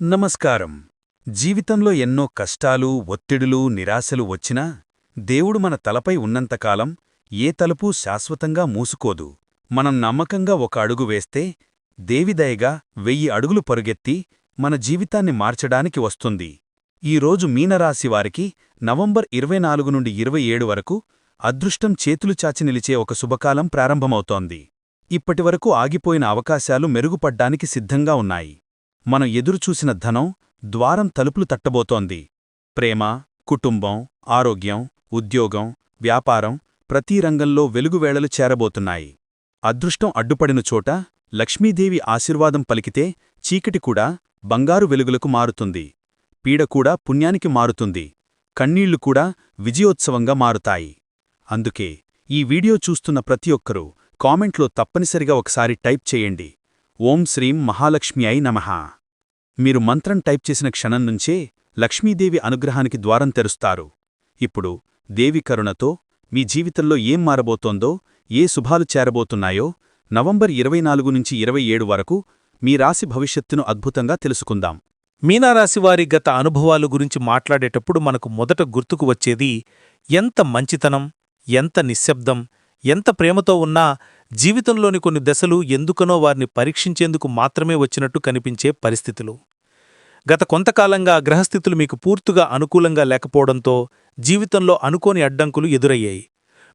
నమస్కారం. జీవితంలో ఎన్నో కష్టాలు ఒత్తిడులు నిరాశలు వచ్చినా దేవుడు మన తలపై ఉన్నంతకాలం ఏ తలుపూ శాశ్వతంగా మూసుకోదు. మనం నమ్మకంగా ఒక అడుగు వేస్తే దేవిదయగా వెయ్యి అడుగులు పరుగెత్తి మన జీవితాన్ని మార్చడానికి వస్తుంది. ఈరోజు మీనరాశివారికి నవంబర్ ఇరవై నాలుగు నుండి ఇరవై ఏడు వరకు అదృష్టం చేతులు చాచి నిలిచే ఒక శుభకాలం ప్రారంభమవుతోంది. ఇప్పటివరకు ఆగిపోయిన అవకాశాలు మెరుగుపడ్డానికి సిద్ధంగా ఉన్నాయి. మనం ఎదురుచూసిన ధనం ద్వారం తలుపులు తట్టబోతోంది. ప్రేమ కుటుంబం ఆరోగ్యం ఉద్యోగం వ్యాపారం ప్రతీ రంగంలో వెలుగువేళలు చేరబోతున్నాయి. అదృష్టం అడ్డుపడిన చోట లక్ష్మీదేవి ఆశీర్వాదం పలికితే చీకటి కూడా బంగారు వెలుగులకు మారుతుంది. పీడకూడా పుణ్యానికి మారుతుంది. కన్నీళ్ళు కూడా విజయోత్సవంగా మారుతాయి. అందుకే ఈ వీడియో చూస్తున్న ప్రతి ఒక్కరూ కామెంట్లో తప్పనిసరిగా ఒకసారి టైప్ చేయండి. ఓం శ్రీం మహాలక్ష్మి అయి నమ. మీరు మంత్రం టైప్ చేసిన క్షణం నుంచే లక్ష్మీదేవి అనుగ్రహానికి ద్వారం తెరుస్తారు. ఇప్పుడు దేవి కరుణతో మీ జీవితంలో ఏం మారబోతోందో ఏ శుభాలు చేరబోతున్నాయో నవంబర్ ఇరవై నాలుగు నుంచి ఇరవై ఏడు వరకు మీ రాశి భవిష్యత్తును అద్భుతంగా తెలుసుకుందాం. మీనారాశివారి గత అనుభవాలు గురించి మాట్లాడేటప్పుడు మనకు మొదట గుర్తుకు వచ్చేది ఎంత మంచితనం ఎంత నిశ్శబ్దం ఎంత ప్రేమతో ఉన్నా జీవితంలోని కొన్ని దశలు ఎందుకనో వారిని పరీక్షించేందుకు మాత్రమే వచ్చినట్టు కనిపించే పరిస్థితులు. గత కొంతకాలంగా గ్రహస్థితులు మీకు పూర్తిగా అనుకూలంగా లేకపోవడంతో జీవితంలో అనుకోని అడ్డంకులు ఎదురయ్యాయి.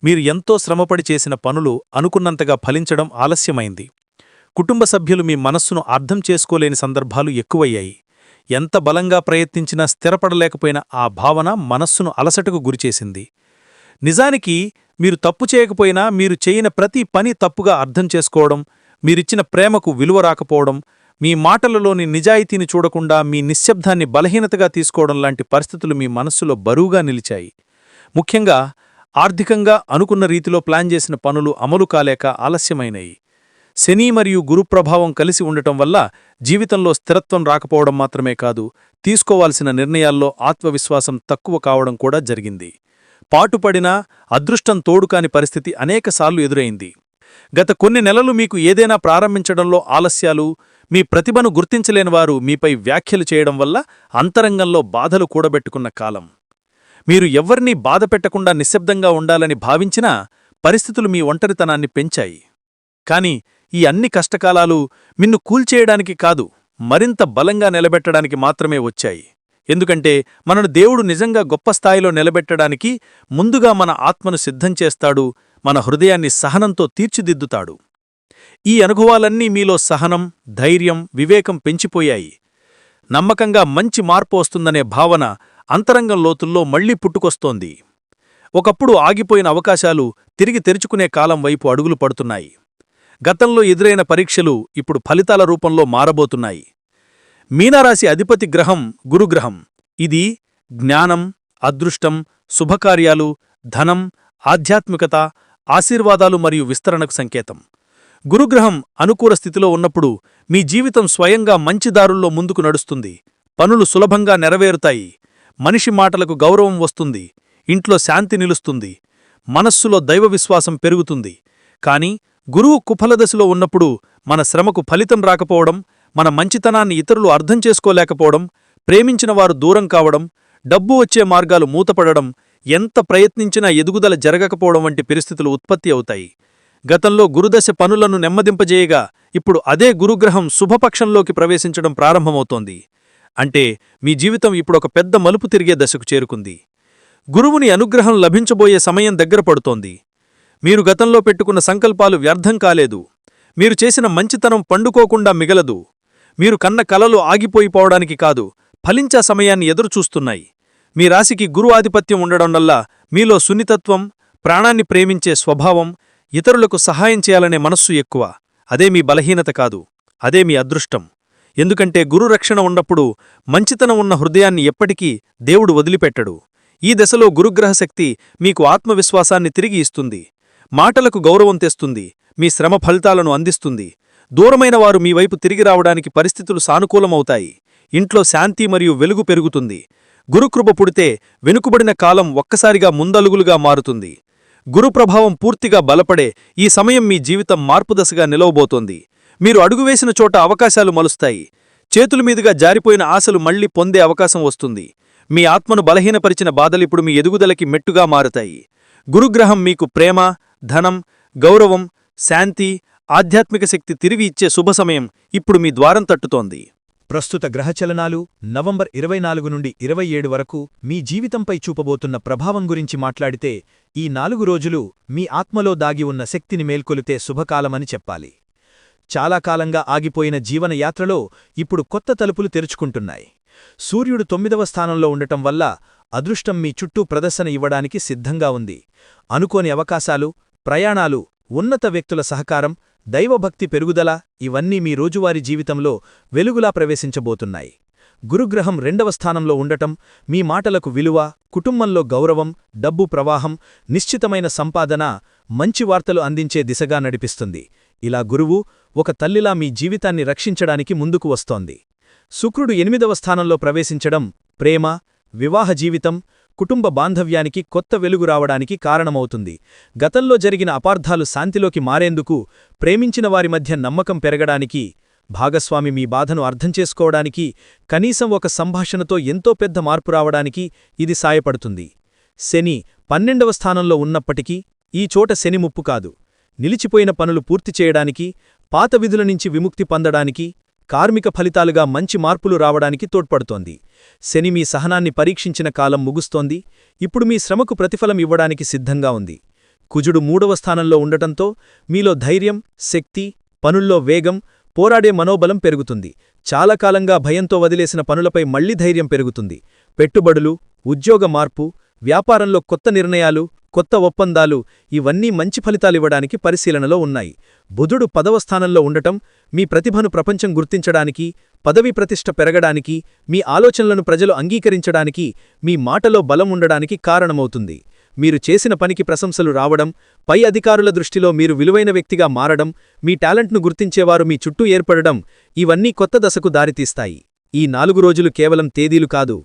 మీరు ఎంతో శ్రమపడి చేసిన పనులు అనుకున్నంతగా ఫలించడం ఆలస్యమైంది. కుటుంబ సభ్యులు మీ మనస్సును అర్థం చేసుకోలేని సందర్భాలు ఎక్కువయ్యాయి. ఎంత బలంగా ప్రయత్నించినా స్థిరపడలేకపోయిన ఆ భావన మనస్సును అలసటకు గురిచేసింది. నిజానికి మీరు తప్పు చేయకపోయినా మీరు చేయని ప్రతి పని తప్పుగా అర్థం చేసుకోవడం మీరిచ్చిన ప్రేమకు విలువ రాకపోవడం మీ మాటలలోని నిజాయితీని చూడకుండా మీ నిశ్శబ్దాన్ని బలహీనతగా తీసుకోవడం లాంటి పరిస్థితులు మీ మనస్సులో బరువుగా నిలిచాయి. ముఖ్యంగా ఆర్థికంగా అనుకున్న రీతిలో ప్లాన్ చేసిన పనులు అమలు కాలేక ఆలస్యమైనయి. శని మరియు గురుప్రభావం కలిసి ఉండటం వల్ల జీవితంలో స్థిరత్వం రాకపోవడం మాత్రమే కాదు తీసుకోవాల్సిన నిర్ణయాల్లో ఆత్మవిశ్వాసం తక్కువ కావడం కూడా జరిగింది. పాటుపడినా అదృష్టం తోడుకాని పరిస్థితి అనేకసార్లు ఎదురైంది. గత కొన్ని నెలలు మీకు ఏదైనా ప్రారంభించడంలో ఆలస్యాలు మీ ప్రతిభను గుర్తించలేనివారు మీపై వ్యాఖ్యలు చేయడం వల్ల అంతరంగంలో బాధలు కూడబెట్టుకున్న కాలం. మీరు ఎవ్వరినీ బాధపెట్టకుండా నిశ్శబ్దంగా ఉండాలని భావించినా పరిస్థితులు మీ ఒంటరితనాన్ని పెంచాయి. కాని ఈ అన్ని కష్టకాలాలు మిన్ను కూల్చేయడానికి కాదు మరింత బలంగా నిలబెట్టడానికి మాత్రమే వచ్చాయి. ఎందుకంటే మనను దేవుడు నిజంగా గొప్ప స్థాయిలో నిలబెట్టడానికి ముందుగా మన ఆత్మను సిద్ధం చేస్తాడు మన హృదయాన్ని సహనంతో తీర్చిదిద్దుతాడు. ఈ అనుభవాలన్నీ మీలో సహనం ధైర్యం వివేకం పెంచిపోయాయి. నమ్మకంగా మంచి మార్పు వస్తుందనే భావన అంతరంగం లోతుల్లో మళ్ళీ పుట్టుకొస్తోంది. ఒకప్పుడు ఆగిపోయిన అవకాశాలు తిరిగి తెరుచుకునే కాలం వైపు అడుగులు పడుతున్నాయి. గతంలో ఎదురైన పరీక్షలు ఇప్పుడు ఫలితాల రూపంలో మారబోతున్నాయి. మీనారాశి అధిపతి గ్రహం గురుగ్రహం. ఇది జ్ఞానం అదృష్టం శుభకార్యాలు ధనం ఆధ్యాత్మికత ఆశీర్వాదాలు మరియు విస్తరణకు సంకేతం. గురుగ్రహం అనుకూల స్థితిలో ఉన్నప్పుడు మీ జీవితం స్వయంగా మంచి దారుల్లో ముందుకు నడుస్తుంది. పనులు సులభంగా నెరవేరుతాయి. మనిషి మాటలకు గౌరవం వస్తుంది. ఇంట్లో శాంతి నిలుస్తుంది. మనస్సులో దైవ విశ్వాసం పెరుగుతుంది. కాని గురువు కుఫలదశలో ఉన్నప్పుడు మన శ్రమకు ఫలితం రాకపోవడం మన మంచితనాన్ని ఇతరులు అర్థం చేసుకోలేకపోవడం ప్రేమించిన వారు దూరం కావడం డబ్బు వచ్చే మార్గాలు మూతపడడం ఎంత ప్రయత్నించినా ఎదుగుదల జరగకపోవడం వంటి పరిస్థితులు ఉత్పత్తి అవుతాయి. గతంలో గురుదశ పనులను నెమ్మదింపజేయగా ఇప్పుడు అదే గురుగ్రహం శుభపక్షంలోకి ప్రవేశించడం ప్రారంభమవుతోంది. అంటే మీ జీవితం ఇప్పుడొక పెద్ద మలుపు తిరిగే దశకు చేరుకుంది. గురువుని అనుగ్రహం లభించబోయే సమయం దగ్గర పడుతోంది. మీరు గతంలో పెట్టుకున్న సంకల్పాలు వ్యర్థం కాలేదు. మీరు చేసిన మంచితనం పండుకోకుండా మిగలదు. మీరు కన్న కలలు ఆగిపోయిపోవడానికి కాదు ఫలించా సమయాన్ని ఎదురుచూస్తున్నాయి. మీ రాశికి గురు ఆధిపత్యం ఉండడం వల్ల మీలో సున్నితత్వం ప్రాణాన్ని ప్రేమించే స్వభావం ఇతరులకు సహాయం చేయాలనే మనస్సు ఎక్కువ. అదే మీ బలహీనత కాదు అదే మీ అదృష్టం. ఎందుకంటే గురు రక్షణ ఉన్నప్పుడు మంచితనం ఉన్న హృదయాన్ని ఎప్పటికీ దేవుడు వదిలిపెట్టడు. ఈ దశలో గురుగ్రహశక్తి మీకు ఆత్మవిశ్వాసాన్ని తిరిగి ఇస్తుంది. మాటలకు గౌరవం తెస్తుంది. మీ శ్రమ ఫలితాలను అందిస్తుంది. దూరమైన వారు మీ వైపు తిరిగి రావడానికి పరిస్థితులు సానుకూలమవుతాయి. ఇంట్లో శాంతి మరియు వెలుగు పెరుగుతుంది. గురుకృప పుడితే వెనుకబడిన కాలం ఒక్కసారిగా ముందలుగులుగా మారుతుంది. గురుప్రభావం పూర్తిగా బలపడే ఈ సమయం మీ జీవితం మార్పుదశగా నిలవబోతోంది. మీరు అడుగువేసిన చోట అవకాశాలు మలుస్తాయి. చేతుల మీదుగా జారిపోయిన ఆశలు మళ్ళీ పొందే అవకాశం వస్తుంది. మీ ఆత్మను బలహీనపరిచిన బాధలిప్పుడు మీ ఎదుగుదలకి మెట్టుగా మారుతాయి. గురుగ్రహం మీకు ప్రేమ ధనం గౌరవం శాంతి ఆధ్యాత్మిక శక్తి తిరిగి ఇచ్చే శుభ సమయం ఇప్పుడు మీ ద్వారం తట్టుతోంది. ప్రస్తుత గ్రహచలనాలు నవంబర్ ఇరవై నాలుగు నుండి ఇరవై ఏడు వరకు మీ జీవితంపై చూపబోతున్న ప్రభావం గురించి మాట్లాడితే ఈ నాలుగు రోజులు మీ ఆత్మలో దాగి ఉన్న శక్తిని మేల్కొలితే శుభకాలమని చెప్పాలి. చాలా కాలంగా ఆగిపోయిన జీవనయాత్రలో ఇప్పుడు కొత్త తలుపులు తెరుచుకుంటున్నాయి. సూర్యుడు తొమ్మిదవ స్థానంలో ఉండటం వల్ల అదృష్టం మీ చుట్టూ ప్రదర్శన ఇవ్వడానికి సిద్ధంగా ఉంది. అనుకోని అవకాశాలు ప్రయాణాలు ఉన్నత వ్యక్తుల సహకారం దైవభక్తి పెరుగుదల ఇవన్నీ మీ రోజువారీ జీవితంలో వెలుగులా ప్రవేశించబోతున్నాయి. గురుగ్రహం రెండవ స్థానంలో ఉండటం మీ మాటలకు విలువ కుటుంబంలో గౌరవం డబ్బు ప్రవాహం నిశ్చితమైన సంపాదన మంచి వార్తలు అందించే దిశగా నడిపిస్తుంది. ఇలా గురువు ఒక తల్లిలా మీ జీవితాన్ని రక్షించడానికి ముందుకు వస్తోంది. శుక్రుడు ఎనిమిదవ స్థానంలో ప్రవేశించడం ప్రేమ వివాహ జీవితం కుటుంబ బాంధవ్యానికి కొత్త వెలుగు రావడానికి కారణమవుతుంది. గతంలో జరిగిన అపార్థాలు శాంతిలోకి మారేందుకు ప్రేమించిన వారి మధ్య నమ్మకం పెరగడానికి భాగస్వామి మీ బాధను అర్థం చేసుకోవడానికి కనీసం ఒక సంభాషణతో ఎంతో పెద్ద మార్పు రావడానికి ఇది సాయపడుతుంది. శని పన్నెండవ స్థానంలో ఉన్నప్పటికీ ఈ చోట శని ముప్పు కాదు. నిలిచిపోయిన పనులు పూర్తి చేయడానికి పాత విధుల నుంచి విముక్తి పొందడానికి కార్మిక ఫలితాలుగా మంచి మార్పులు రావడానికి తోడ్పడుతోంది. శని మీ సహనాన్ని పరీక్షించిన కాలం ముగుస్తోంది. ఇప్పుడు మీ శ్రమకు ప్రతిఫలం ఇవ్వడానికి సిద్ధంగా ఉంది. కుజుడు మూడవ స్థానంలో ఉండటంతో మీలో ధైర్యం శక్తి పనుల్లో వేగం పోరాడే మనోబలం పెరుగుతుంది. చాలా కాలంగా భయంతో వదిలేసిన పనులపై మళ్ళీ ధైర్యం పెరుగుతుంది. పెట్టుబడులు ఉద్యోగ మార్పు వ్యాపారంలో కొత్త నిర్ణయాలు కొత్త ఒప్పందాలు ఇవన్నీ మంచి ఫలితాలివ్వడానికి పరిశీలనలో ఉన్నాయి. బుధుడు పదవ స్థానంలో ఉండటం మీ ప్రతిభను ప్రపంచం గుర్తించడానికి పదవి ప్రతిష్ట పెరగడానికి మీ ఆలోచనలను ప్రజలు అంగీకరించడానికి మీ మాటలో బలం ఉండడానికి కారణమవుతుంది. మీరు చేసిన పనికి ప్రశంసలు రావడం పై అధికారుల దృష్టిలో మీరు విలువైన వ్యక్తిగా మారడం మీ టాలెంట్ను గుర్తించేవారు మీ చుట్టూ ఏర్పడడం ఇవన్నీ కొత్త దశకు దారితీస్తాయి. ఈ నాలుగు రోజులు కేవలం తేదీలు కాదు.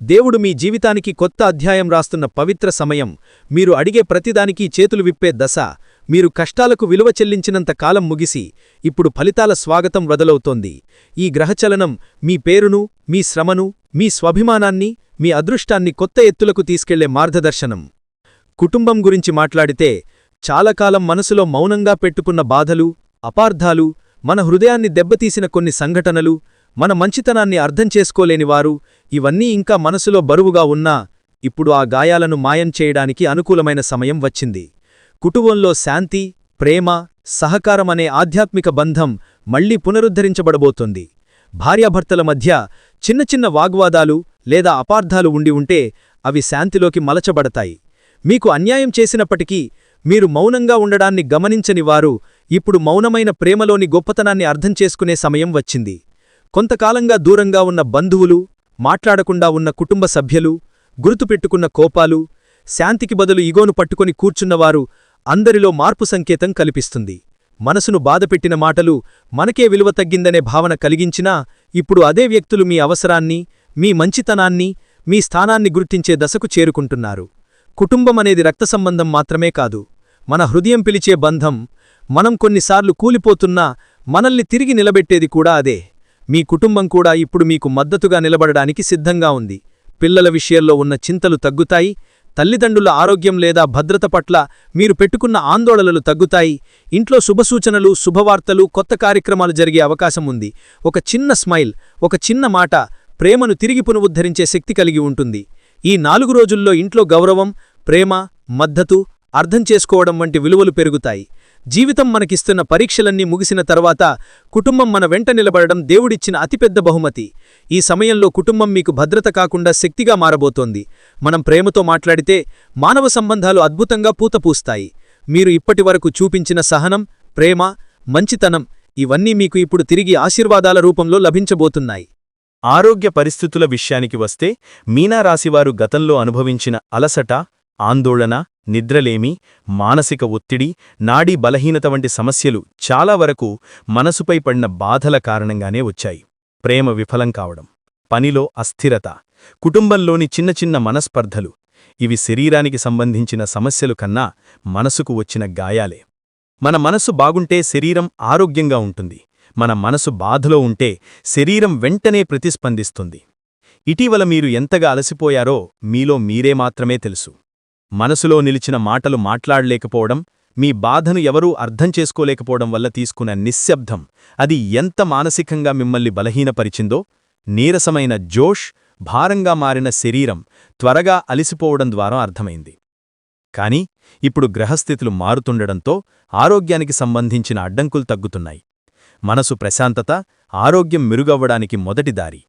దేవుడు మీ జీవితానికి కొత్త అధ్యాయం రాస్తున్న పవిత్ర సమయం. మీరు అడిగే ప్రతిదానికి చేతులు విప్పే దశ. మీరు కష్టాలకు విలువ చెల్లించినంత కాలం ముగిసి ఇప్పుడు ఫలితాల స్వాగతం వదలవుతోంది. ఈ గ్రహచలనం మీ పేరును మీ శ్రమను మీ స్వాభిమానాన్ని మీ అదృష్టాన్ని కొత్త ఎత్తులకు తీసుకెళ్ళే మార్గదర్శనం. కుటుంబం గురించి మాట్లాడితే చాలాకాలం మనసులో మౌనంగా పెట్టుకున్న బాధలు అపార్థాలు మన హృదయాన్ని దెబ్బతీసిన కొన్ని సంఘటనలు మన మంచితనాన్ని అర్థం చేసుకోలేనివారు ఇవన్నీ ఇంకా మనసులో బరువుగా ఉన్నా ఇప్పుడు ఆ గాయాలను మాయం చేయడానికి అనుకూలమైన సమయం వచ్చింది. కుటుంబంలో శాంతి ప్రేమ సహకారమనే ఆధ్యాత్మిక బంధం మళ్ళీ పునరుద్ధరించబడబోతోంది. భార్యాభర్తల మధ్య చిన్న చిన్న వాగ్వాదాలు లేదా అపార్థాలు ఉండి ఉంటే అవి శాంతిలోకి మలచబడతాయి. మీకు అన్యాయం చేసినప్పటికీ మీరు మౌనంగా ఉండడాన్ని గమనించని వారు ఇప్పుడు మౌనమైన ప్రేమలోని గొప్పతనాన్ని అర్థం చేసుకునే సమయం వచ్చింది. కొంతకాలంగా దూరంగా ఉన్న బంధువులు మాట్లాడకుండా ఉన్న కుటుంబ సభ్యులు గుర్తుపెట్టుకున్న కోపాలు శాంతికి బదులు ఇగోను పట్టుకొని కూర్చున్నవారు అందరిలో మార్పు సంకేతం కల్పిస్తుంది. మనసును బాధపెట్టిన మాటలు మనకే విలువ తగ్గిందనే భావన కలిగించినా ఇప్పుడు అదే వ్యక్తులు మీ అవసరాన్ని మీ మంచితనాన్ని మీ స్థానాన్ని గుర్తించే దశకు చేరుకుంటున్నారు. కుటుంబం అనేది రక్త సంబంధం మాత్రమే కాదు. మన హృదయం పిలిచే బంధం మనం కొన్నిసార్లు కూలిపోతున్నా మనల్ని తిరిగి నిలబెట్టేది కూడా అదే. మీ కుటుంబం కూడా ఇప్పుడు మీకు మద్దతుగా నిలబడడానికి సిద్ధంగా ఉంది. పిల్లల విషయంలో ఉన్న చింతలు తగ్గుతాయి. తల్లిదండ్రుల ఆరోగ్యం లేదా భద్రత పట్ల మీరు పెట్టుకున్న ఆందోళనలు తగ్గుతాయి. ఇంట్లో శుభసూచనలు శుభవార్తలు కొత్త కార్యక్రమాలు జరిగే అవకాశం ఉంది. ఒక చిన్న స్మైల్ ఒక చిన్న మాట ప్రేమను తిరిగి పునరుద్ధరించే శక్తి కలిగి ఉంటుంది. ఈ నాలుగు రోజుల్లో ఇంట్లో గౌరవం ప్రేమ మద్దతు అర్థం చేసుకోవడం వంటి విలువలు పెరుగుతాయి. జీవితం మనకిస్తున్న పరీక్షలన్నీ ముగిసిన తర్వాత కుటుంబం మన వెంట నిలబడడం దేవుడిచ్చిన అతిపెద్ద బహుమతి. ఈ సమయంలో కుటుంబం మీకు భద్రత కాకుండా శక్తిగా మారబోతోంది. మనం ప్రేమతో మాట్లాడితే మానవ సంబంధాలు అద్భుతంగా పూతపూస్తాయి. మీరు ఇప్పటివరకు చూపించిన సహనం ప్రేమ మంచితనం ఇవన్నీ మీకు ఇప్పుడు తిరిగి ఆశీర్వాదాల రూపంలో లభించబోతున్నాయి. ఆరోగ్య పరిస్థితుల విషయానికి వస్తే మీనారాశివారు గతంలో అనుభవించిన అలసట ఆందోళన నిద్రలేమి మానసిక ఒత్తిడి నాడీ బలహీనత వంటి సమస్యలు చాలా వరకు మనసుపై పడిన బాధల కారణంగానే వచ్చాయి. ప్రేమ విఫలం కావడం పనిలో అస్థిరత కుటుంబంలోని చిన్న చిన్న మనస్పర్ధలు ఇవి శరీరానికి సంబంధించిన సమస్యలు కన్నా మనసుకు వచ్చిన గాయాలే. మన మనసు బాగుంటే శరీరం ఆరోగ్యంగా ఉంటుంది. మన మనసు బాధలో ఉంటే శరీరం వెంటనే ప్రతిస్పందిస్తుంది. ఇటీవల మీరు ఎంతగా అలసిపోయారో మీలో మీరే మాత్రమే తెలుసు. మనసులో నిలిచిన మాటలు మాట్లాడలేకపోవడం మీ బాధను ఎవరూ అర్థం చేసుకోలేకపోవడం వల్ల తీసుకున్న నిశ్శబ్దం అది ఎంత మానసికంగా మిమ్మల్ని బలహీనపరిచిందో నీరసమైన జోష్ భారంగా మారిన శరీరం త్వరగా అలిసిపోవడం ద్వారా అర్థమైంది. కాని ఇప్పుడు గ్రహస్థితులు మారుతుండడంతో ఆరోగ్యానికి సంబంధించిన అడ్డంకులు తగ్గుతున్నాయి. మనసు ప్రశాంతత ఆరోగ్యం మెరుగవ్వడానికి మొదటి దారి.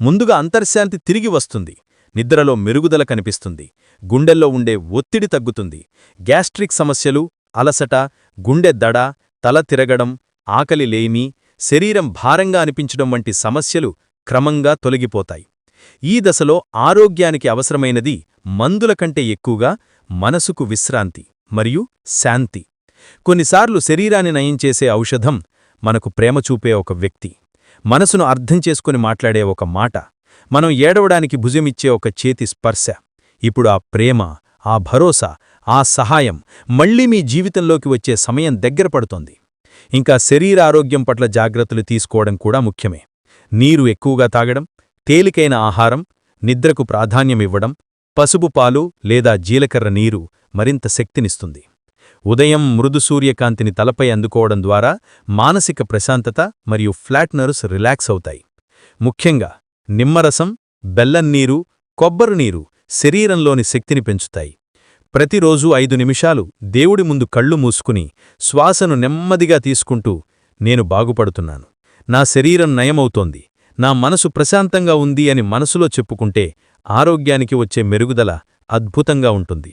ముందుగా అంతర్శాంతి తిరిగి వస్తుంది. నిద్రలో మెరుగుదల కనిపిస్తుంది. గుండెల్లో ఉండే ఒత్తిడి తగ్గుతుంది. గ్యాస్ట్రిక్ సమస్యలు అలసట గుండె దడ తల తిరగడం ఆకలి లేమి శరీరం భారంగా అనిపించడం వంటి సమస్యలు క్రమంగా తొలగిపోతాయి. ఈ దశలో ఆరోగ్యానికి అవసరమైనది మందుల కంటే ఎక్కువగా మనసుకు విశ్రాంతి మరియు శాంతి. కొన్నిసార్లు శరీరాన్ని నయం చేసే ఔషధం మనకు ప్రేమ చూపే ఒక వ్యక్తి. మనసును అర్థం చేసుకుని మాట్లాడే ఒక మాట మనం ఏడవడానికి భుజమిచ్చే ఒక చేతి స్పర్శ. ఇప్పుడు ఆ ప్రేమ ఆ భరోసా ఆ సహాయం మళ్ళీ మీ జీవితంలోకి వచ్చే సమయం దగ్గర పడుతోంది. ఇంకా శరీర ఆరోగ్యం పట్ల జాగ్రత్తలు తీసుకోవడం కూడా ముఖ్యమే. నీరు ఎక్కువగా తాగడం తేలికైన ఆహారం నిద్రకు ప్రాధాన్యమివ్వడం పసుపు పాలు లేదా జీలకర్ర నీరు మరింత శక్తినిస్తుంది. ఉదయం మృదు సూర్యకాంతిని తలపై అందుకోవడం ద్వారా మానసిక ప్రశాంతత మరియు ఫ్లాట్నర్స్ రిలాక్స్ అవుతాయి. ముఖ్యంగా నిమ్మరసం బెల్లం నీరు కొబ్బరి నీరు శరీరంలోని శక్తిని పెంచుతాయి. ప్రతిరోజూ ఐదు నిమిషాలు దేవుడి ముందు కళ్ళు మూసుకుని శ్వాసను నెమ్మదిగా తీసుకుంటూ నేను బాగుపడుతున్నాను. నా శరీరం నయమవుతోంది. నా మనసు ప్రశాంతంగా ఉంది అని మనసులో చెప్పుకుంటే ఆరోగ్యానికి వచ్చే మెరుగుదల అద్భుతంగా ఉంటుంది.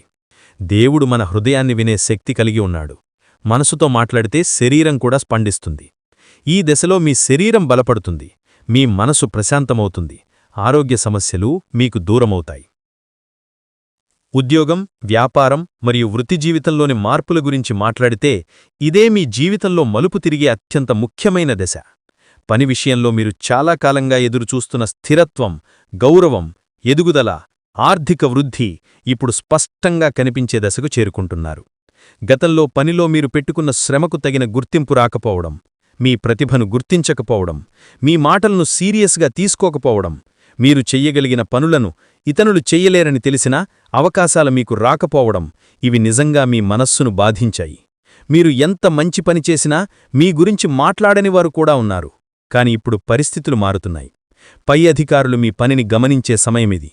దేవుడు మన హృదయాన్ని వినే శక్తి కలిగి ఉన్నాడు. మనసుతో మాట్లాడితే శరీరం కూడా స్పందిస్తుంది. ఈ దశలో మీ శరీరం బలపడుతుంది. మీ మనసు ప్రశాంతమవుతుంది. ఆరోగ్య సమస్యలు మీకు దూరమవుతాయి. ఉద్యోగం వ్యాపారం మరియు వృత్తి జీవితంలోని మార్పుల గురించి మాట్లాడితే ఇదే మీ జీవితంలో మలుపు తిరిగే అత్యంత ముఖ్యమైన దశ. పని విషయంలో మీరు చాలా కాలంగా ఎదురుచూస్తున్న స్థిరత్వం గౌరవం ఎదుగుదల ఆర్థిక వృద్ధి ఇప్పుడు స్పష్టంగా కనిపించే దశకు చేరుకుంటున్నారు. గతంలో పనిలో మీరు పెట్టుకున్న శ్రమకు తగిన గుర్తింపు రాకపోవడం మీ ప్రతిభను గుర్తించకపోవడం మీ మాటలను సీరియస్గా తీసుకోకపోవడం మీరు చెయ్యగలిగిన పనులను ఇతనులు చెయ్యలేరని తెలిసినా అవకాశాల మీకు రాకపోవడం ఇవి నిజంగా మీ మనస్సును బాధించాయి. మీరు ఎంత మంచి పని చేసినా మీ గురించి మాట్లాడనివారు కూడా ఉన్నారు. కాని ఇప్పుడు పరిస్థితులు మారుతున్నాయి. పై అధికారులు మీ పనిని గమనించే సమయమిది.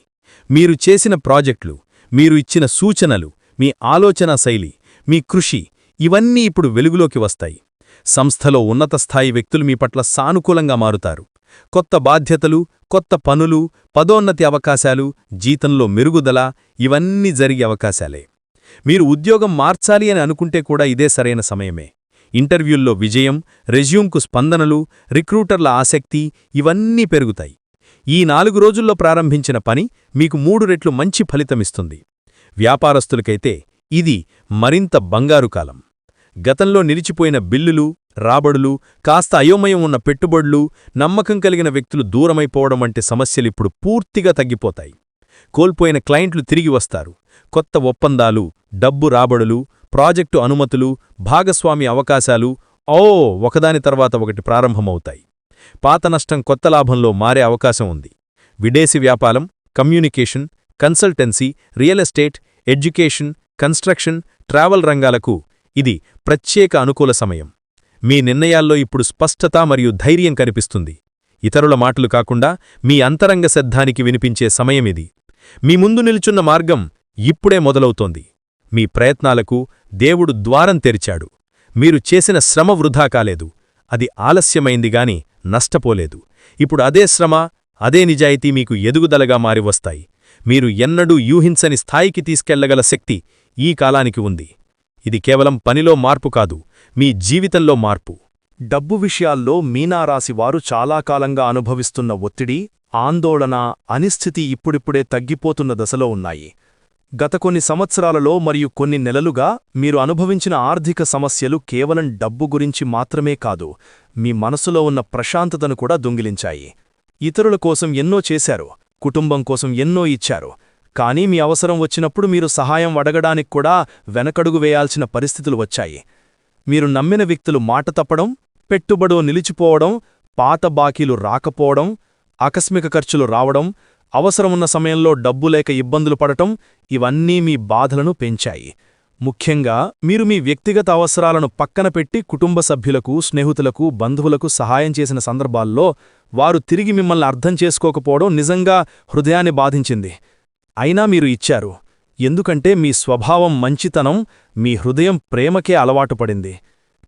మీరు చేసిన ప్రాజెక్టులు మీరు ఇచ్చిన సూచనలు మీ ఆలోచనా శైలి మీ కృషి ఇవన్నీ ఇప్పుడు వెలుగులోకి వస్తాయి. సంస్థలో ఉన్నత స్థాయి వ్యక్తులు మీ పట్ల సానుకూలంగా మారుతారు. కొత్త బాధ్యతలు కొత్త పనులు పదోన్నతి అవకాశాలు జీతంలో మెరుగుదల ఇవన్నీ జరిగే అవకాశాలే. మీరు ఉద్యోగం మార్చాలి అని అనుకుంటే కూడా ఇదే సరైన సమయమే. ఇంటర్వ్యూల్లో విజయం రెజ్యూమ్కు స్పందనలు రిక్రూటర్ల ఆసక్తి ఇవన్నీ పెరుగుతాయి. ఈ నాలుగు రోజుల్లో ప్రారంభించిన పని మీకు మూడు రెట్లు మంచి ఫలితమిస్తుంది. వ్యాపారస్తులకైతే ఇది మరింత బంగారు కాలం. గతంలో నిలిచిపోయిన బిల్లులు రాబడులు కాస్త అయోమయం ఉన్న పెట్టుబడులు నమ్మకం కలిగిన వ్యక్తులు దూరమైపోవడం వంటి సమస్యలిప్పుడు పూర్తిగా తగ్గిపోతాయి. కోల్పోయిన క్లయింట్లు తిరిగి వస్తారు. కొత్త ఒప్పందాలు డబ్బు రాబడులు ప్రాజెక్టు అనుమతులు భాగస్వామి అవకాశాలు ఓ ఒకదాని తర్వాత ఒకటి ప్రారంభమవుతాయి. పాత నష్టం కొత్త లాభంలో మారే అవకాశం ఉంది. విదేశీ వ్యాపారం communication consultancy real estate education construction travel రంగాలకు ఇది ప్రత్యేక అనుకూల సమయం. మీ నిర్ణయాల్లో ఇప్పుడు స్పష్టత మరియు ధైర్యం కనిపిస్తుంది. ఇతరుల మాటలు కాకుండా మీ అంతరంగ శబ్దానికి వినిపించే సమయమిది మీ ముందు నిలుచున్న మార్గం ఇప్పుడే మొదలవుతోంది. మీ ప్రయత్నాలకు దేవుడు ద్వారం తెరిచాడు. మీరు చేసిన శ్రమ వృధా కాలేదు. అది ఆలస్యమైందిగాని నష్టపోలేదు. ఇప్పుడు అదే శ్రమ అదే నిజాయితీ మీకు ఎదుగుదలగా మారివస్తాయి. మీరు ఎన్నడూ యూహించని స్థాయికి తీసుకెళ్ళగల శక్తి ఈ కాలానికి ఉంది. ఇది కేవలం పనిలో మార్పు కాదు మీ జీవితంలో మార్పు. డబ్బు విషయాల్లో మీనారాశివారు చాలా కాలంగా అనుభవిస్తున్న ఒత్తిడి ఆందోళన అనిస్థితి ఇప్పుడిప్పుడే తగ్గిపోతున్న దశలో ఉన్నాయి. గత కొన్ని సంవత్సరాలలో మరియు కొన్ని నెలలుగా మీరు అనుభవించిన ఆర్థిక సమస్యలు కేవలం డబ్బు గురించి మాత్రమే కాదు మీ మనసులో ఉన్న ప్రశాంతతను కూడా దొంగిలించాయి. ఇతరుల కోసం ఎన్నో చేశారు కుటుంబం కోసం ఎన్నో ఇచ్చారు కానీ మీ అవసరం వచ్చినప్పుడు మీరు సహాయం అడగడానికి కూడా వెనకడుగు వేయాల్సిన పరిస్థితులు వచ్చాయి. మీరు నమ్మిన వ్యక్తులు మాట తప్పడం పెట్టుబడో నిలిచిపోవడం పాత బాకీలు రాకపోవడం ఆకస్మిక ఖర్చులు రావడం అవసరమున్న సమయంలో డబ్బు లేక ఇబ్బందులు పడటం ఇవన్నీ మీ బాధలను పెంచాయి. ముఖ్యంగా మీరు మీ వ్యక్తిగత అవసరాలను పక్కన పెట్టి కుటుంబ సభ్యులకు స్నేహితులకు బంధువులకు సహాయం చేసిన సందర్భాల్లో వారు తిరిగి మిమ్మల్ని అర్థం చేసుకోకపోవడం నిజంగా హృదయాన్ని బాధించింది. అయినా మీరు ఇచ్చారు. ఎందుకంటే మీ స్వభావం మంచితనం మీ హృదయం ప్రేమకే అలవాటు పడింది.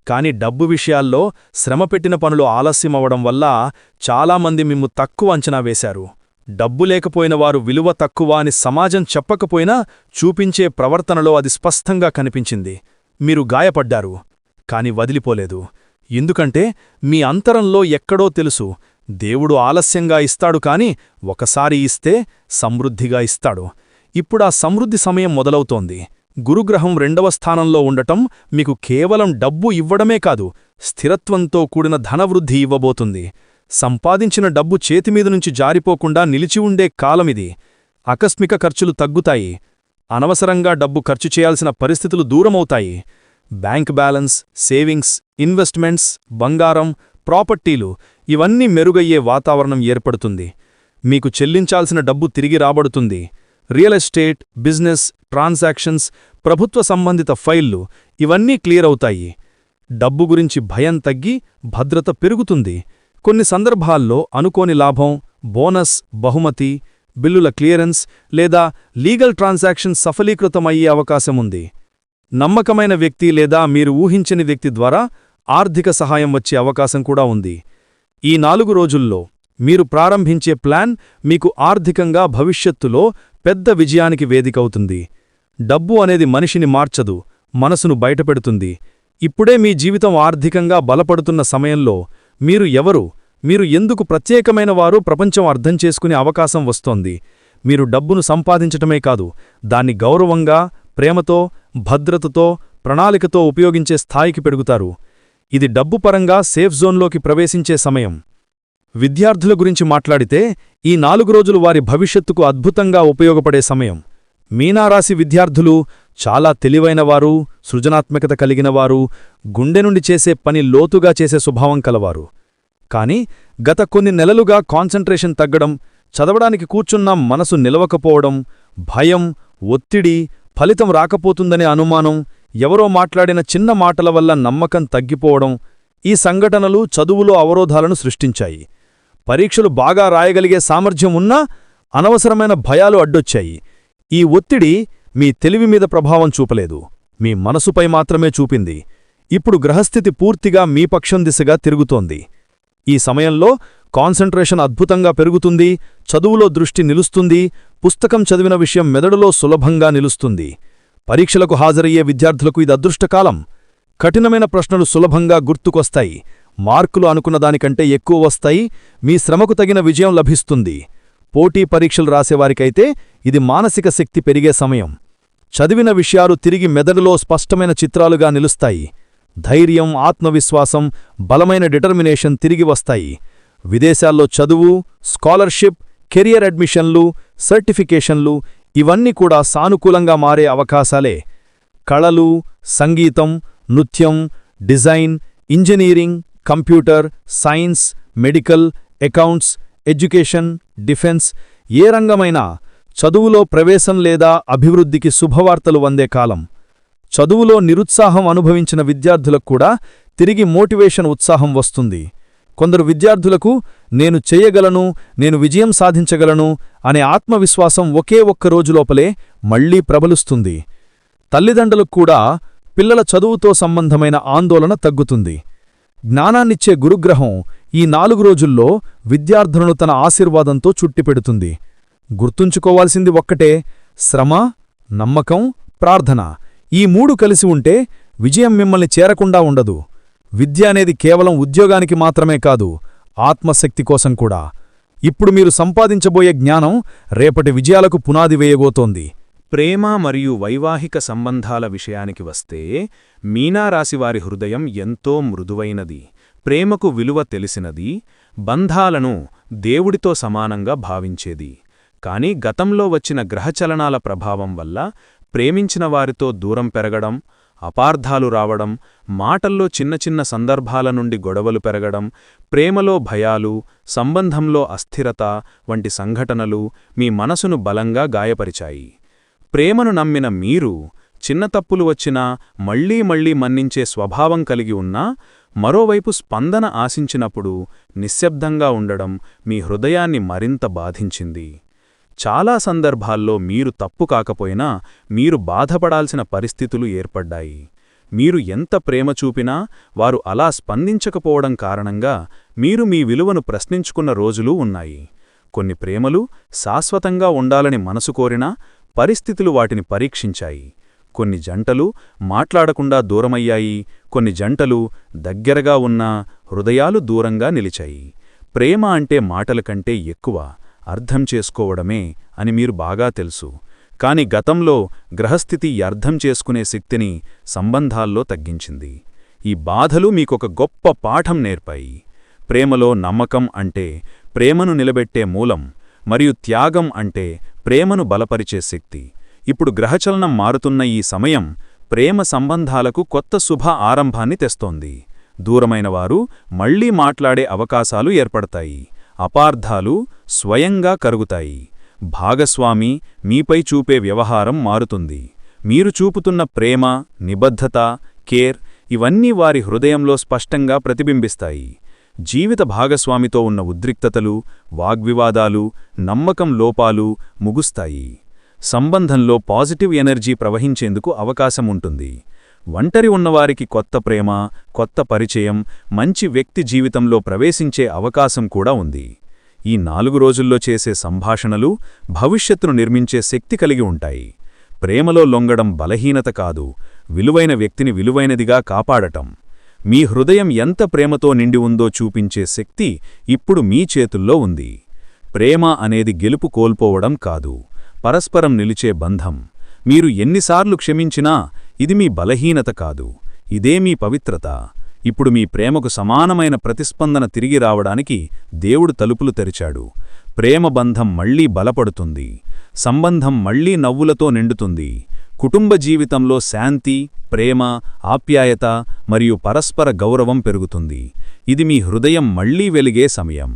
కాని డబ్బు విషయాల్లో శ్రమపెట్టిన పనులు ఆలస్యమవడం వల్ల చాలామంది మిమ్ము తక్కువ అంచనా వేశారు. డబ్బు లేకపోయిన వారు విలువ తక్కువ అని సమాజం చెప్పకపోయినా చూపించే ప్రవర్తనలో అది స్పష్టంగా కనిపించింది. మీరు గాయపడ్డారు. కాని వదిలిపోలేదు. ఎందుకంటే మీ అంతరంలో ఎక్కడో తెలుసు. దేవుడు ఆలస్యంగా ఇస్తాడు కాని ఒకసారి ఇస్తే సమృద్ధిగా ఇస్తాడు. ఇప్పుడా సమృద్ధి సమయం మొదలవుతోంది. గురుగ్రహం రెండవ స్థానంలో ఉండటం మీకు కేవలం డబ్బు ఇవ్వడమే కాదు స్థిరత్వంతో కూడిన ధనవృద్ధి ఇవ్వబోతుంది. సంపాదించిన డబ్బు చేతిమీద నుంచి జారిపోకుండా నిలిచి ఉండే కాలమిది ఆకస్మిక ఖర్చులు తగ్గుతాయి. అనవసరంగా డబ్బు ఖర్చు చేయాల్సిన పరిస్థితులు దూరమవుతాయి. బ్యాంక్ బ్యాలెన్స్ సేవింగ్స్ ఇన్వెస్ట్మెంట్స్ బంగారం ప్రాపర్టీలు ఇవన్నీ మెరుగయ్యే వాతావరణం ఏర్పడుతుంది. మీకు చెల్లించాల్సిన డబ్బు తిరిగి రాబడుతుంది. రియల్ ఎస్టేట్ బిజినెస్ ట్రాన్సాక్షన్స్ ప్రభుత్వ సంబంధిత ఫైళ్ళు ఇవన్నీ క్లియర్ అవుతాయి. డబ్బు గురించి భయం తగ్గి భద్రత పెరుగుతుంది. కొన్ని సందర్భాల్లో అనుకోని లాభం బోనస్ బహుమతి బిల్లుల క్లియరెన్స్ లేదా లీగల్ ట్రాన్సాక్షన్ సఫలీకృతమయ్యే అవకాశముంది నమ్మకమైన వ్యక్తి లేదా మీరు ఊహించని వ్యక్తి ద్వారా ఆర్థిక సహాయం వచ్చే అవకాశం కూడా ఉంది. ఈ నాలుగు రోజుల్లో మీరు ప్రారంభించే ప్లాన్ మీకు ఆర్థికంగా భవిష్యత్తులో పెద్ద విజయానికి వేదికవుతుంది. డబ్బు అనేది మనిషిని మార్చదు మనసును బయటపెడుతుంది. ఇప్పుడే మీ జీవితం ఆర్థికంగా బలపడుతున్న సమయంలో మీరు ఎవరు? మీరు ఎందుకు ప్రత్యేకమైన వారు? ప్రపంచం అర్థం చేసుకునే అవకాశం వస్తోంది. మీరు డబ్బును సంపాదించటమే కాదు దాన్ని గౌరవంగా ప్రేమతో భద్రతతో ప్రణాళికతో ఉపయోగించే స్థాయికి పెరుగుతారు ఇది డబ్బు పరంగా సేఫ్ జోన్లోకి ప్రవేశించే సమయం. విద్యార్థుల గురించి మాట్లాడితే ఈ నాలుగు రోజులు వారి భవిష్యత్తుకు అద్భుతంగా ఉపయోగపడే సమయం. మీనారాశి విద్యార్థులు చాలా తెలివైనవారు సృజనాత్మకత కలిగినవారు గుండె నుండి చేసే పని లోతుగా చేసే స్వభావం కలవారు. కాని గత కొన్ని నెలలుగా కాన్సంట్రేషన్ తగ్గడం చదవడానికి కూర్చున్న మనసు నిలవకపోవడం భయం ఒత్తిడి ఫలితం రాకపోతుందనే అనుమానం ఎవరో మాట్లాడిన చిన్న మాటల వల్ల నమ్మకం తగ్గిపోవడం ఈ సంఘటనలు చదువులో అవరోధాలను సృష్టించాయి. పరీక్షలు బాగా రాయగలిగే సామర్థ్యం ఉన్నా అనవసరమైన భయాలు అడ్డొచ్చాయి. ఈ ఒత్తిడి మీ తెలివి మీద ప్రభావం చూపలేదు. మీ మనసుపై మాత్రమే చూపింది. ఇప్పుడు గ్రహస్థితి పూర్తిగా మీ పక్షం దిశగా తిరుగుతోంది. ఈ సమయంలో కాన్సంట్రేషన్ అద్భుతంగా పెరుగుతుంది చదువులో దృష్టి నిలుస్తుంది పుస్తకం చదివిన విషయం మెదడులో సులభంగా నిలుస్తుంది. పరీక్షలకు హాజరయ్యే విద్యార్థులకు ఇది అదృష్టకాలం. కఠినమైన ప్రశ్నలు సులభంగా గుర్తుకొస్తాయి. మార్కులు అనుకున్న దానికంటే ఎక్కువ వస్తాయి. మీ శ్రమకు తగిన విజయం లభిస్తుంది. పోటీ పరీక్షలు రాసేవారికైతే ఇది మానసిక శక్తి పెరిగే సమయం. చదివిన విషయాలు తిరిగి మెదడులో స్పష్టమైన చిత్రాలుగా నిలుస్తాయి. ధైర్యం ఆత్మవిశ్వాసం బలమైన డిటర్మినేషన్ తిరిగి వస్తాయి. విదేశాల్లో చదువు స్కాలర్షిప్ కెరియర్ అడ్మిషన్లు సర్టిఫికేషన్లు ఇవన్నీ కూడా సానుకూలంగా మారే అవకాశాలే. కళలు సంగీతం నృత్యం design engineering computer science medical accounts education defence ఏ రంగమైనా చదువులో ప్రవేశం లేదా అభివృద్ధికి శుభవార్తలు వందే కాలం. చదువులో నిరుత్సాహం అనుభవించిన విద్యార్థులకు కూడా తిరిగి మోటివేషన్ ఉత్సాహం వస్తుంది. కొందరు విద్యార్థులకు నేను చెయ్యగలను నేను విజయం సాధించగలను అనే ఆత్మవిశ్వాసం ఒకే ఒక్క రోజులోపలే మళ్ళీ ప్రబలుస్తుంది. తల్లిదండ్రులకు కూడా పిల్లల చదువుతో సంబంధమైన ఆందోళన తగ్గుతుంది. జ్ఞానాన్నిచ్చే గురుగ్రహం ఈ నాలుగు రోజుల్లో విద్యార్థులను తన ఆశీర్వాదంతో చుట్టిపెడుతుంది. గుర్తుంచుకోవాల్సింది ఒక్కటే శ్రమ నమ్మకం ప్రార్థన ఈ మూడు కలిసి ఉంటే విజయం మిమ్మల్ని చేరకుండా ఉండదు. విద్య అనేది కేవలం ఉద్యోగానికి మాత్రమే కాదు ఆత్మశక్తి కోసం కూడా. ఇప్పుడు మీరు సంపాదించబోయే జ్ఞానం రేపటి విజయాలకు పునాది వేయబోతోంది. ప్రేమ మరియు వైవాహిక సంబంధాల విషయానికి వస్తే మీనారాశివారి హృదయం ఎంతో మృదువైనది ప్రేమకు విలువ తెలిసినది బంధాలను దేవుడితో సమానంగా భావించేది. కాని గతంలో వచ్చిన గ్రహచలనాల ప్రభావం వల్ల ప్రేమించిన వారితో దూరం పెరగడం అపార్థాలు రావడం మాటల్లో చిన్న చిన్న సందర్భాల నుండి గొడవలు పెరగడం ప్రేమలో భయాలు సంబంధంలో అస్థిరత వంటి సంఘటనలు మీ మనసును బలంగా గాయపరిచాయి. ప్రేమను నమ్మిన మీరు చిన్న తప్పులు వచ్చినా మళ్ళీ మళ్ళీ మన్నించే స్వభావం కలిగి ఉన్నా మరోవైపు స్పందన ఆశించినప్పుడు నిశ్శబ్దంగా ఉండడం మీ హృదయాన్ని మరింత బాధించింది. చాలా సందర్భాల్లో మీరు తప్పు కాకపోయినా మీరు బాధపడాల్సిన పరిస్థితులు ఏర్పడ్డాయి. మీరు ఎంత ప్రేమ చూపినా వారు అలా స్పందించకపోవడం కారణంగా మీరు మీ విలువను ప్రశ్నించుకున్న రోజులూ ఉన్నాయి. కొన్ని ప్రేమలు శాశ్వతంగా ఉండాలని మనసు కోరినా పరిస్థితులు వాటిని పరీక్షించాయి. కొన్ని జంటలు మాట్లాడకుండా దూరమయ్యాయి కొన్ని జంటలు దగ్గరగా ఉన్నా హృదయాలు దూరంగా నిలిచాయి. ప్రేమ అంటే మాటల కంటే ఎక్కువ. అర్థం చేసుకోవడమే అని మీరు బాగా తెలుసు. కాని గతంలో గ్రహస్థితి అర్థం చేసుకునే శక్తిని సంబంధాల్లో తగ్గించింది. ఈ బాధలు మీకొక గొప్ప పాఠం నేర్పాయి. ప్రేమలో నమ్మకం అంటే ప్రేమను నిలబెట్టే మూలం మరియు త్యాగం అంటే ప్రేమను బలపరిచే శక్తి. ఇప్పుడు గ్రహచలనం మారుతున్న ఈ సమయం ప్రేమ సంబంధాలకు కొత్త శుభ ఆరంభాన్ని తెస్తోంది. దూరమైనవారు మళ్ళీ మాట్లాడే అవకాశాలు ఏర్పడతాయి. అపార్థాలు స్వయంగా కరుగుతాయి. భాగస్వామి మీపై చూపే వ్యవహారం మారుతుంది. మీరు చూపుతున్న ప్రేమ నిబద్ధత కేర్ ఇవన్నీ వారి హృదయంలో స్పష్టంగా ప్రతిబింబిస్తాయి. జీవిత భాగస్వామితో ఉన్న ఉద్రిక్తతలు వాగ్వివాదాలు నమ్మకం లోపాలు ముగుస్తాయి. సంబంధంలో పాజిటివ్ ఎనర్జీ ప్రవహించేందుకు అవకాశం ఉంటుంది. ఒంటరి ఉన్నవారికి కొత్త ప్రేమ కొత్త పరిచయం మంచి వ్యక్తి జీవితంలో ప్రవేశించే అవకాశం కూడా ఉంది. ఈ నాలుగు రోజుల్లో చేసే సంభాషణలు భవిష్యత్తును నిర్మించే శక్తి కలిగి ఉంటాయి. ప్రేమలో లొంగడం బలహీనత కాదు విలువైన వ్యక్తిని విలువైనదిగా కాపాడటం. మీ హృదయం ఎంత ప్రేమతో నిండి ఉందో చూపించే శక్తి ఇప్పుడు మీ చేతుల్లో ఉంది. ప్రేమ అనేది గెలుపు కోల్పోవడం కాదు పరస్పరం నిలిచే బంధం. మీరు ఎన్నిసార్లు క్షమించినా ఇది మీ బలహీనత కాదు ఇదే మీ పవిత్రత. ఇప్పుడు మీ ప్రేమకు సమానమైన ప్రతిస్పందన తిరిగి రావడానికి దేవుడు తలుపులు తెరిచాడు. ప్రేమ బంధం మళ్ళీ బలపడుతుంది. సంబంధం మళ్ళీ నవ్వులతో నిండుతుంది. కుటుంబ జీవితంలో శాంతి ప్రేమ ఆప్యాయత మరియు పరస్పర గౌరవం పెరుగుతుంది. ఇది మీ హృదయం మళ్ళీ వెలిగే సమయం.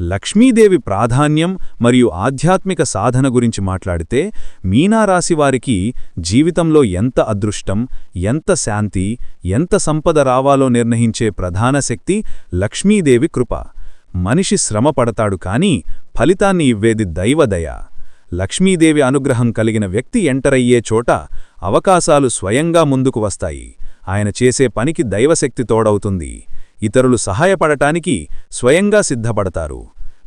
లక్ష్మీదేవి ప్రాధాన్యం మరియు ఆధ్యాత్మిక సాధన గురించి మాట్లాడితే మీనారాశివారికి జీవితంలో ఎంత అదృష్టం ఎంత శాంతి ఎంత సంపద రావాలో నిర్ణయించే ప్రధాన శక్తి లక్ష్మీదేవి కృప. మనిషి శ్రమ పడతాడు కాని ఫలితాన్ని ఇవ్వేది దైవదయ లక్ష్మీదేవి అనుగ్రహం కలిగిన వ్యక్తి ఎంటరయ్యే చోట అవకాశాలు స్వయంగా ముందుకు వస్తాయి. ఆయన చేసే పనికి దైవశక్తి తోడవుతుంది. ఇతరులు సహాయపడటానికి స్వయంగా సిద్ధపడతారు.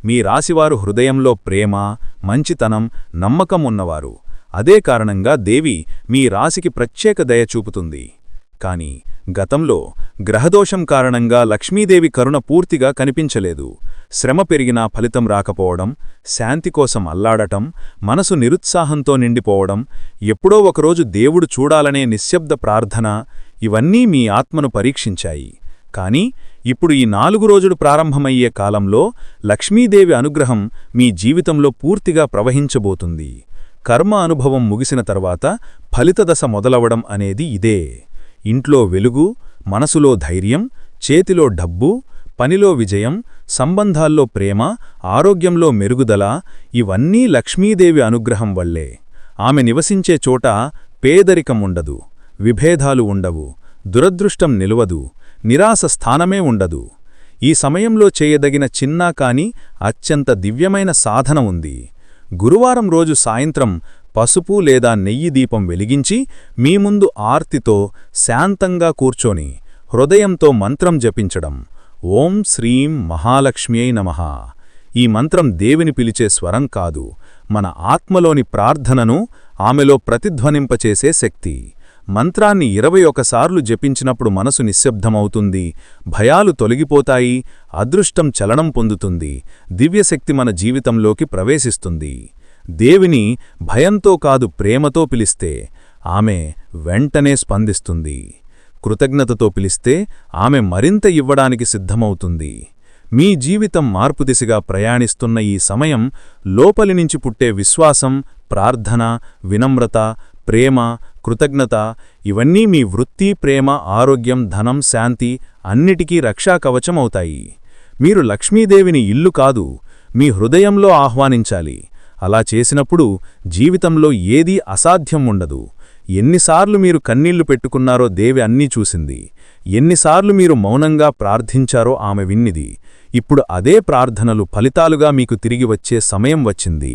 మీ రాశివారు హృదయంలో ప్రేమ మంచితనం నమ్మకం ఉన్నవారు. అదే కారణంగా దేవి మీ రాశికి ప్రత్యేక దయ చూపుతుంది. కాని గతంలో గ్రహదోషం కారణంగా లక్ష్మీదేవి కరుణ పూర్తిగా కనిపించలేదు. శ్రమ పెరిగినా ఫలితం రాకపోవడం శాంతి కోసం అల్లాడటం మనసు నిరుత్సాహంతో నిండిపోవడం ఎప్పుడో ఒకరోజు దేవుడు చూడాలనే నిశ్శబ్ద ప్రార్థన ఇవన్నీ మీ ఆత్మను పరీక్షించాయి. కాని ఇప్పుడు ఈ నాలుగు రోజులు ప్రారంభమయ్యే కాలంలో లక్ష్మీదేవి అనుగ్రహం మీ జీవితంలో పూర్తిగా ప్రవహించబోతుంది. కర్మ అనుభవం ముగిసిన తర్వాత ఫలితదశ మొదలవడం అనేది ఇదే. ఇంట్లో వెలుగు మనసులో ధైర్యం చేతిలో డబ్బు పనిలో విజయం సంబంధాల్లో ప్రేమ ఆరోగ్యంలో మెరుగుదల ఇవన్నీ లక్ష్మీదేవి అనుగ్రహం వల్లే. ఆమె నివసించే చోట పేదరికం ఉండదు విభేదాలు ఉండవు దురదృష్టం నిలువదు నిరాశ స్థానమే ఉండదు. ఈ సమయంలో చేయదగిన చిన్నా కాని అత్యంత దివ్యమైన సాధన ఉంది. గురువారం రోజు సాయంత్రం పసుపు లేదా నెయ్యి దీపం వెలిగించి మీ ముందు ఆర్తితో శాంతంగా కూర్చొని హృదయంతో మంత్రం జపించడం. ఓం శ్రీం మహాలక్ష్మ్యై నమః. ఈ మంత్రం దేవిని పిలిచే స్వరం కాదు. మన ఆత్మలోని ప్రార్థనను ఆమెలో ప్రతిధ్వనింపచేసే శక్తి. మంత్రాన్ని ఇరవై ఒకసార్లు జపించినప్పుడు మనసు నిశ్శబ్దమవుతుంది. భయాలు తొలగిపోతాయి. అదృష్టం చలనం పొందుతుంది. దివ్యశక్తి మన జీవితంలోకి ప్రవేశిస్తుంది. దేవిని భయంతో కాదు ప్రేమతో పిలిస్తే ఆమె వెంటనే స్పందిస్తుంది. కృతజ్ఞతతో పిలిస్తే ఆమె మరింత ఇవ్వడానికి సిద్ధమవుతుంది. మీ జీవితం మార్పు దిశగా ప్రయాణిస్తున్న ఈ సమయం లోపలి నుంచి పుట్టే విశ్వాసం ప్రార్థన వినమ్రత ప్రేమ కృతజ్ఞత ఇవన్నీ మీ వృత్తి ప్రేమ ఆరోగ్యం ధనం శాంతి అన్నిటికీ రక్షాకవచమవుతాయి మీరు లక్ష్మీదేవిని ఇల్లు కాదు మీ హృదయంలో ఆహ్వానించాలి. అలా చేసినప్పుడు జీవితంలో ఏదీ అసాధ్యం ఉండదు. ఎన్నిసార్లు మీరు కన్నీళ్ళు పెట్టుకున్నారో దేవి అన్నీ చూసింది. ఎన్నిసార్లు మీరు మౌనంగా ప్రార్థించారో ఆమె విన్నిది. ఇప్పుడు అదే ప్రార్థనలు ఫలితాలుగా మీకు తిరిగి వచ్చే సమయం వచ్చింది.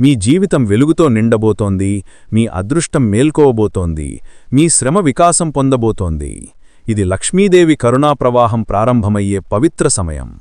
మీ జీవితం వెలుగుతో నిండబోతోంది మీ అదృష్టం మేల్కోవబోతోంది మీ శ్రమ వికాసం పొందబోతోంది. ఇది లక్ష్మీదేవి కరుణాప్రవాహం ప్రారంభమయ్యే పవిత్ర సమయం.